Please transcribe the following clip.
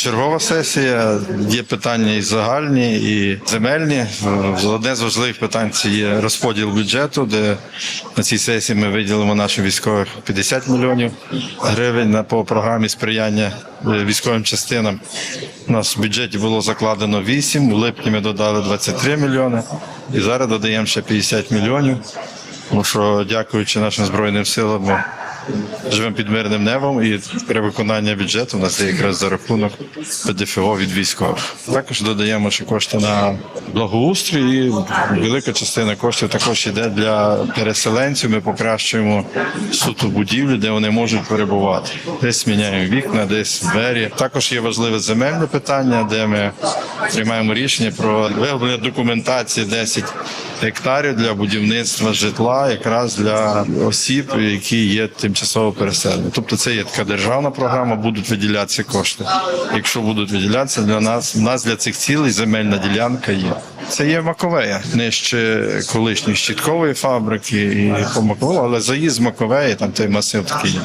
Чергова сесія є питання і загальні, і земельні. Одне з важливих питань це є розподіл бюджету, де на цій сесії ми виділимо нашим військовим 50 мільйонів гривень по програмі сприяння е, військовим частинам. У нас в бюджеті було закладено 8, в липні ми додали 23 мільйони, і зараз додаємо ще 50 мільйонів. Тому що, дякуючи нашим збройним силам, живемо під мирним небом, і перевиконання бюджету у нас є якраз за рахунок ПДФО від військових. Також додаємо ще кошти на благоустрій. І велика частина коштів також йде для переселенців. Ми покращуємо суто будівлі, де вони можуть перебувати. Десь міняємо вікна, десь двері. Також є важливе земельне питання, де ми приймаємо рішення про вироблення документації 10 гектарів для будівництва житла, якраз для осіб, які є тимчасово переселені. Тобто це є така державна програма, будуть виділятися кошти. Якщо будуть виділятися для нас, у нас для цих цілей земельна ділянка є. Це є Маковея, нижче колишньої щиткової фабрики і по Маковею, але заїзд з Маковеї, там той масив такий.